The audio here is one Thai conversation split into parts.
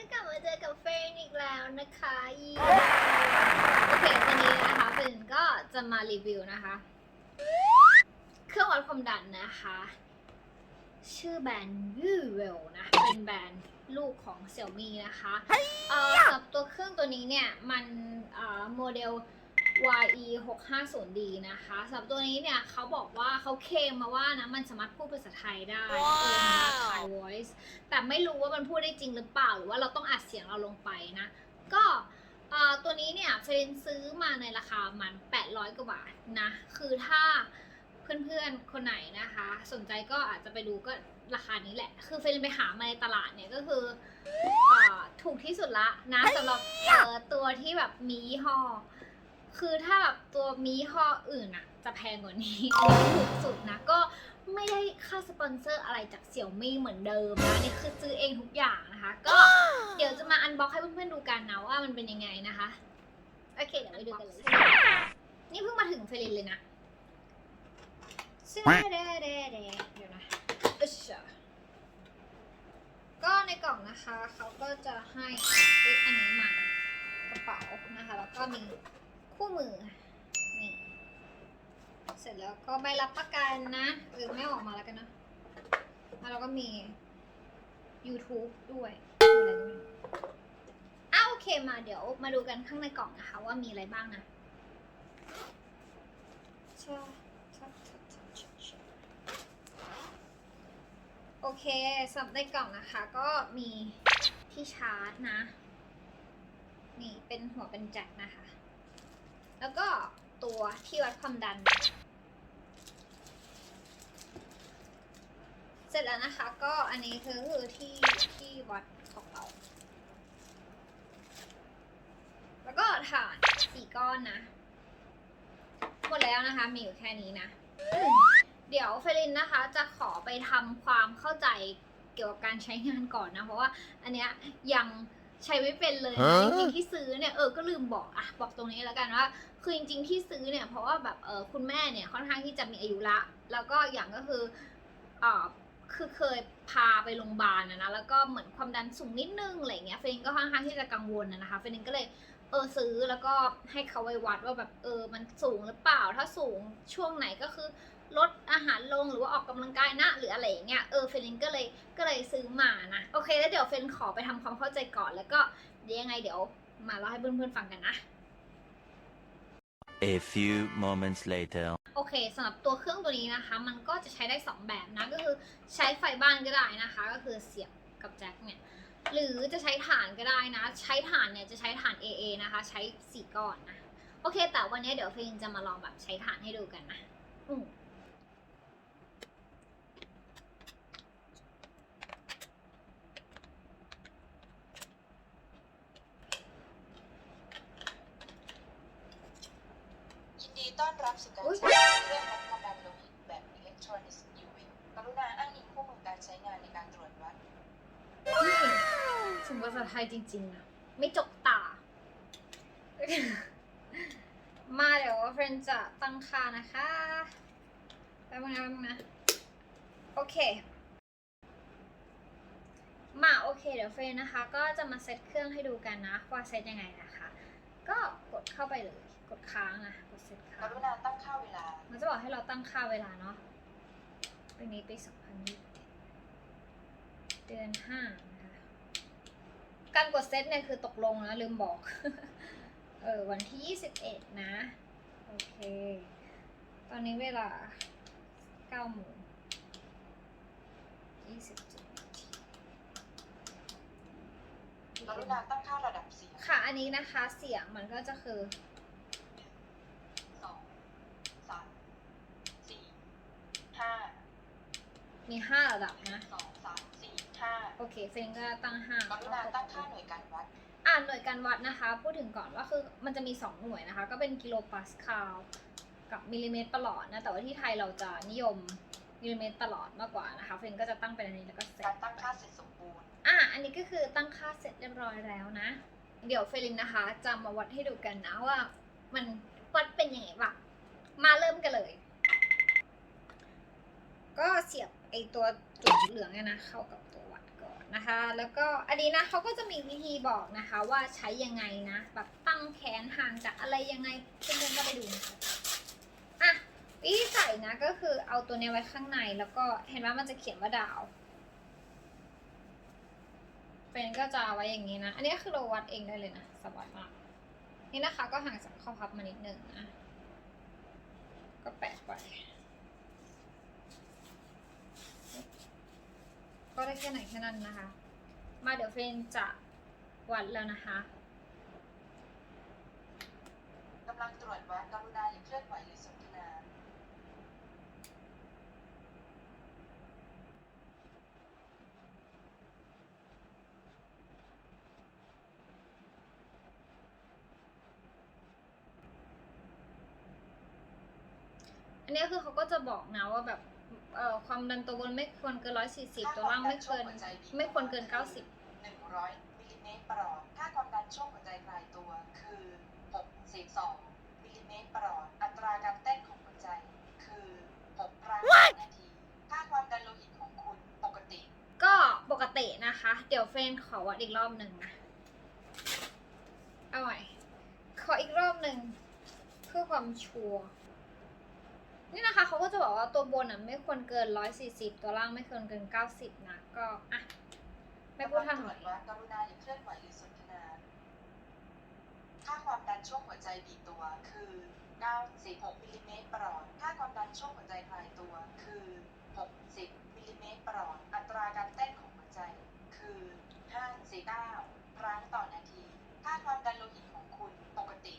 ก็กลับมาเจอกับเฟรนอีกแล้วนะคะยีโอเควันนี้นะคะเฟรนก็จะมารีวิวนะคะ เครื่องวัดความดันนะคะ ชื่อแบรนด์ยูเวลนะ เป็นแบรนด์ลูกของ Xiaomi นะคะ เอ่อสำหรับตัวเครื่องตัวนี้เนี่ย มันเอ่อโมเดล YE 650D นะคะสำหรับตัวนี้เนี่ยเขาบอกว่าเขาเคลมมาว่านะมันสามารถพูดภาษาไทยได้เออไทย voice แต่ไม่รู้ว่ามันพูดได้จริงหรือเปล่า หรือว่าเราต้องอัดเสียงเราลงไปนะ ก็เอ่อตัวนี้เนี่ยเฟรนซื้อมาในราคามัน 800 กว่าบาทนะ คือถ้าเพื่อนๆ คนไหนนะคะ สนใจก็อาจจะไปดูก็ราคานี้แหละ คือเฟรนไปหามาในตลาดเนี่ยก็คือเออถูกที่สุดละนะสำหรับเอ่อตัวที่แบบมียี่ห้อ คือถ้าแบบตัวมียี่ห้ออื่นอะจะแพงกว่านี้อันนี้ ถูกสุดนะ ก็ไม่ได้ค่าสปอนเซอร์อะไรจากเสี่ยวมี่เหมือนเดิมนะนี่คือซื้อเองทุกอย่างนะคะ ก็เดี๋ยวจะมาอันบ็อกให้เพื่อนๆดูกันนะว่ามันเป็นยังไงนะคะ โอเค เดี๋ยวไปดูกันเลย นี่เพิ่งมาถึงเฟรนเลยนะซึ่งเดเดเดเดี๋ยวนะอึชอะก็ในกล่องนะคะ เขาก็จะให้เอ้ยอันนี้มากระเป๋านะคะ แล้วก็มี คู่มือ นี่ เสร็จแล้วก็ใบรับประกันนะ เออไม่ออกมาแล้วกันนะแล้วเราก็มี YouTube ด้วยอะไรก็มีอ้าวโอเคมาเดี๋ยวมาดูกันข้างในกล่องนะคะ ว่ามีอะไรบ้างนะชาชาชาชาชาชาโอเคสำหรับในกล่องนะคะ ก็มีที่ชาร์จนะ นี่เป็นหัวเป็นแจ็คนะคะ แล้วก็ตัวที่วัดความดัน เสร็จแล้วนะคะก็อันนี้คือคือที่ที่วัดของเรา แล้วก็ฐานสี่ก้อนนะหมดแล้วนะคะมีอยู่แค่นี้นะ เดี๋ยวเฟลินนะคะจะขอไปทำความเข้าใจเกี่ยวกับการใช้งานก่อนนะ เพราะว่าอันเนี้ยยัง ใช้ไม่เป็นเลยนะฮะจริงๆที่ซื้อเนี่ยเออก็ลืมบอกอะบอกตรงนี้แล้วกันว่า คือจริง ๆที่ซื้อเนี่ยเพราะว่าแบบเออคุณแม่เนี่ยค่อนข้างที่จะมีอายุละ แล้วก็อย่างก็คือเออคือเคยพาไปโรงพยาบาลนะนะแล้วก็เหมือนความดันสูงนิดนึงอะไรเงี้ยเฟรนก็ค่อนข้างที่จะกังวลนะนะคะเฟรนก็เลยเออซื้อแล้วก็ให้เขาไปวัดว่าแบบเออมันสูงหรือเปล่าถ้าสูงช่วงไหนก็คือ ลดอาหารลงหรือว่าออกกำลังกายนะหรืออะไรอย่างเงี้ยเออเฟรนก็เลยก็เลยซื้อมานะโอเคแล้วเดี๋ยวเฟรนขอไปทำความเข้าใจก่อนแล้วก็เดี๋ยวยังไงเดี๋ยวมาเล่าให้เพื่อนๆฟังกันนะ A few moments later. โอเคสำหรับตัวเครื่องตัวนี้นะคะ มันก็จะใช้ได้ 2 แบบนะ ก็คือใช้ไฟบ้านก็ได้นะคะ ก็คือเสียบกับแจ็คเนี่ยหรือจะใช้ฐานก็ได้นะ ใช้ฐานเนี่ยจะใช้ฐาน AA นะคะ ใช้ 4 ก้อนนะ โอเค แต่วันนี้เดี๋ยวเฟนจะมาลองแบบใช้ฐานให้ดูกันนะ อืม ยินดีต้อน รับสู่การใช้เครื่องวัดความดันโลหิตแบบอิเล็กทรอนิกส์ UV กรุณาอ้างอิงคู่มือการใช้งานในการตรวจวัด นี่ถึงภาษาไทยจริงๆนะไม่จกตา มาเดี๋ยวเฟรนจะตั้งค่านะคะแป๊บนึงนะแป๊บนึงนะ โอเค มาโอเค เดี๋ยวเฟรนนะคะ ก็จะมาเซตเครื่องให้ดูกันนะ ว่าเซตยังไงนะคะ ก็กดเข้าไปเลย กดค้างนะกดเซตกค้างรุณาตั้งค่าเวลา มันจะบอกให้เราตั้งค่าเวลาเนาะปีนี้ปี2021เดือนห้านะคะการกดเซตเนี่ยคือตกลงนะลืมบอก เออวันที่ 21 นะ โอเค ตอนนี้เวลา9โมง27นาทีกรุณาตั้งค่าระดับเสียง ค่ะ อันนี้นะคะเสียงมันก็จะคือ สองสามสี่ห้า มี5ระดับหนึ่นะงสองสามสี่ห้าโอเคเฟรนก็ตั้ง5กรุณาตั้งค่าหน่วยการวัด อ่านหน่วยการวัดนะคะ พูดถึงก่อนว่าคือมันจะมี 2 หน่วยนะคะ ก็เป็นกิโลปาสคาลกับมิลลิเมตรประหลอดนะ แต่ว่าที่ไทยเราจะนิยมมิลลิเมตรประหลอดมากกว่านะคะ เฟรนก็จะตั้งเป็นอันนี้แล้วก็เซการตตั้งค่าเสร็จสมบูรณ์ อะอันนี้ก็คือตั้งค่าเสร็จเรียบร้อยแล้วนะ เดี๋ยวเฟลินนะคะจะมาวัดให้ดูกันนะว่า มันวัดเป็นยังไงบ้างมาเริ่มกันเลย ก็เสียบ ไอตัวจุดเหลืองเนี่ยนะเข้ากับตัววัดก่อนนะคะ แล้วก็อันนี้นะเขาก็จะมีวิธีบอกนะคะว่าใช้ยังไงนะ แบบตั้งแขนห่างจากอะไรยังไงเพื่อนๆก็ไปดูนะคะอะวิธีใส่นะก็คือเอาตัวเนี้ยไว้ข้างในแล้วก็เห็นว่ามันจะเขียนว่าดาวเป็นก็จะไว้อย่างนี้นะ อันนี้คือเราวัดเองได้เลยนะสบายมาก นี่นะคะก็ห่างจากข้อพับมานิดนึงนะ ก็แปะไว้ ก็ได้แค่ไหนแค่นั้นนะคะ มาเดี๋ยวเฟรนจะวัดแล้วนะคะกำลังตรวจวัดกรุณาอย่าเคลื่อนไหวหรือสนทนาอันนี้คือเขาก็จะบอกนะว่าแบบ เอ่อความดันตัวบนไม่ควรเกินร้อยสี่สิบตัวล่างไม่เกินไม่ควรเกินเก้าสิบ100มิลลิเมตรประหลอดค่าความดันช่วงหัวใจคลายตัวคือ62มิลลิเมตรประหลอดอัตราการเต้นของหัวใจคือ6ครั้งต่อนาทีค่าความดันโลหิตของคุณปกติ ก็ปกตินะคะ เดี๋ยวเฟรนขอวัดอีกรอบหนึ่งนะเอาใหม่ขออีกรอบหนึ่งเพื่อความชัวร์ นี่นะคะเขาก็จะบอกว่าตัวบนอะไม่ควรเกินร้อยสี่สิบตัวล่างไม่ควรเกินเก้าสิบนะ ก็อะไม่พูดทางไหนวจวัดกรุณาอย่าเคลื่อนไหวหรือสนทนา ค่าความดันช่วงหัวใจบีตัว คือ96มิลลิเมตรประหลอดค่าความดันช่วงหัวใจคลายตัว คือ 60มิลลิเมตรประหลอดอัตราการเต้นของหัวใจ คือ 549 ครั้งต่อนาที ค่าความดันโลหิตของคุณปกติ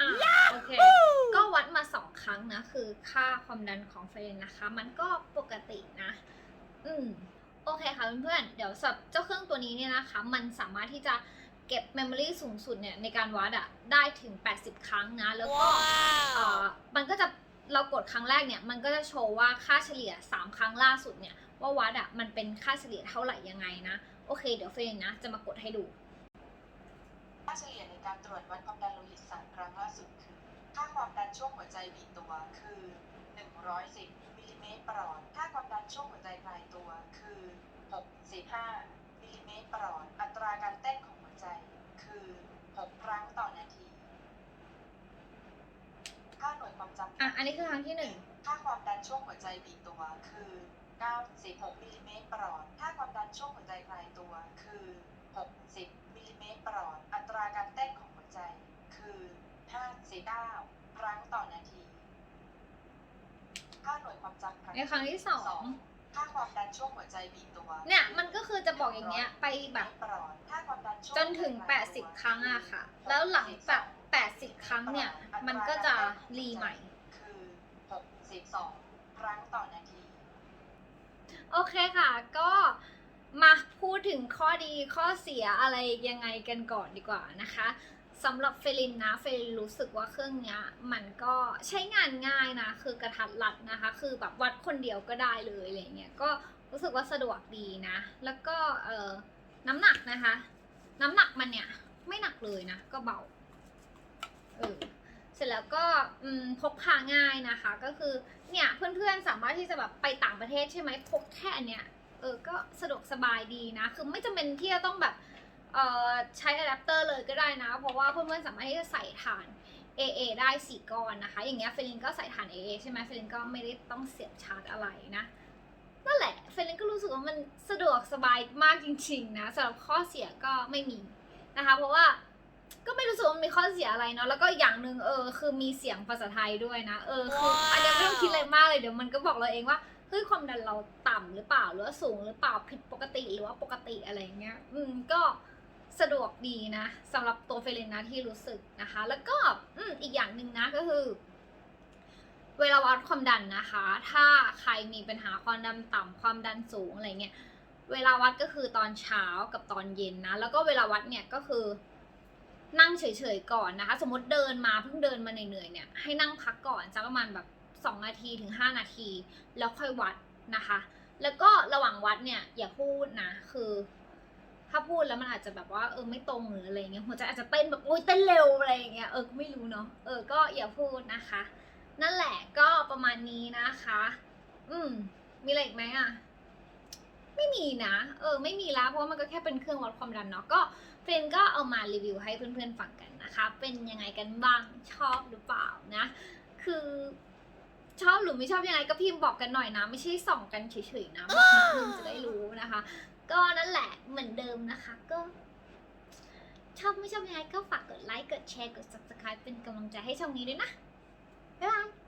อะโอเค ก็วัดมาสองครั้ง นะ คือค่าความดันของเฟรนนะคะ มันก็ปกตินะ อืมโอเคค่ะเพื่อนๆเดี๋ยวสำหรับเจ้าเครื่องตัวนี้เนี่ยนะคะ มันสามารถที่จะเก็บเมมโมรีสูงสุดเนี่ยในการวัดอะได้ถึง 80 ครั้งนะ แล้วก็เอ่อมันก็จะเรากดครั้งแรกเนี่ย มันก็จะโชว์ว่าค่าเฉลี่ย 3 ครั้งล่าสุดเนี่ย ว่าวัดอะมันเป็นค่าเฉลี่ยเท่าไหร่ยังไงนะ โอเค เดี๋ยวเฟรนนะ จะมากดให้ดู ค่าเฉลี่ยในการตรวจวัดความดันโลหิตสามครั้งล่าสุดคือ ค่าความดันช่วงหัวใจบีบตัวคือ 110มิลลิเมตรประหลอดค่าความดันช่วงหัวใจคลายตัวคือ 65มิลลิเมตรประหลอดอัตราการเต้นของหัวใจคือ 6 ครั้งต่อนาที ค่าหน่วยความจำอะ อันนี้คือครั้งที่หนึ่ง ค่าความดันช่วงหัวใจบีบตัวคือ 96มิลลิเมตรประหลอดค่าความดันช่วงหัวใจคลายตัวคือ 60มิลลิเมตรประหลอดอัตราการเต้นของหัวใจ คือ 549 ครั้งต่อนาที ค่าหน่วยความจำครั้งในครั้งที่สอง ค่าความดันช่วงหัวใจบีบตัวเนี่ยมันก็คือจะบอกอย่างเงี้ยไปแบบประหลอดค่าความดันช่วงจนถึง 80 ครั้งอะค่ะ แล้วหลังจาก80 ครั้งเนี่ย มันก็จะรีใหม่ คือ62 ครั้งต่อนาที โอเคค่ะ ก็มาพูดถึงข้อดีข้อเสียอะไรยังไงกันก่อนดีกว่านะคะ สำหรับเฟลินนะเฟลินรู้สึกว่าเครื่องเนี้ย มันก็ใช้งานง่ายนะ คือกระทัดรัดนะคะ คือแบบวัดคนเดียวก็ได้เลยอะไรเงี้ยก็รู้สึกว่าสะดวกดีนะ แล้วก็เออน้ำหนักนะคะ น้ำหนักมันเนี่ยไม่หนักเลยนะ ก็เบาเออเสร็จแล้วก็พกพาง่ายนะคะ ก็คือเนี่ยเพื่อนๆสามารถที่จะแบบไปต่างประเทศใช่ไหมพกแค่อันเนี้ยเออก็สะดวกสบายดีนะ คือไม่จำเป็นที่จะต้องแบบเออ ใช้อะแดปเตอร์เลยก็ได้นะ เพราะว่าเพื่อนๆสามารถที่จะใส่ฐาน AA ได้สี่ก้อนนะคะ อย่างเงี้ยเฟรนก็ใส่ฐาน AA ใช่ไหมเฟรนก็ไม่ได้ต้องเสียบชาร์จอะไรนะนั่นแหละเฟรนก็รู้สึกว่ามันสะดวกสบายมากจริง ๆ นะสำหรับข้อเสียก็ไม่มีนะคะ เพราะว่าก็ไม่รู้สึกว่ามันมีข้อเสียอะไรเนาะแล้วก็อย่างหนึ่งเออ คือมีเสียงภาษาไทยด้วยนะ เออคืออันเนี้ยไม่ต้องคิดอะไรมากเลยเดี๋ยวมันก็บอกเราเองว่าเฮ้ยความดันเราต่ำหรือเปล่าหรือว่าสูงหรือเปล่าผิดปกติหรือว่าปกติอะไรเงี้ย อืมก็ สะดวกดีนะสำหรับตัวเฟรนนะที่รู้สึกนะคะ แล้วก็อืมอีกอย่างหนึ่งนะก็คือ เวลาวัดความดันนะคะ ถ้าใครมีปัญหาความดันต่ำความดันสูงอะไรเงี้ยเวลาวัดก็คือตอนเช้ากับตอนเย็นนะ แล้วก็เวลาวัดเนี่ยก็คือ นั่งเฉยๆก่อนนะคะ สมมติเดินมาเพิ่งเดินมาเหนื่อยๆเนี่ยให้นั่งพักก่อนสักประมาณแบบ2นาทีถึง 5 นาที แล้วค่อยวัดนะคะ แล้วก็ระหว่างวัดเนี่ยอย่าพูดนะคือ พูดแล้วมันอาจจะแบบว่าเออไม่ตรงหรืออะไรเงี้ยหัวใจอาจจะเต้นแบบโอ้ยเต้นเร็วอะไรเงี้ยเออก็ไม่รู้เนาะเออก็อย่าพูดนะคะ นั่นแหละก็ประมาณนี้นะคะ อืมมีอะไรอีกไหมอะไม่มีนะ เออ ไม่มีละเพราะว่ามันก็แค่เป็นเครื่องวัดความดันเนาะ ก็เฟรนก็เอามารีวิวให้เพื่อนๆฟังกันนะคะ เป็นยังไงกันบ้าง ชอบหรือเปล่านะ คือ ชอบหรือไม่ชอบยังไงก็พิมพ์บอกกันหน่อยนะ ไม่ใช่ส่องกันเฉยๆนะบอกนิดนึงจะได้รู้นะคะ ก็นั่นแหละเหมือนเดิมนะคะ ก็ ชอบไม่ชอบยังไงก็ฝากกดไลค์ กดแชร์ กด subscribe เป็นกำลังใจให้ช่องนี้ด้วยนะ บ๊ายบาย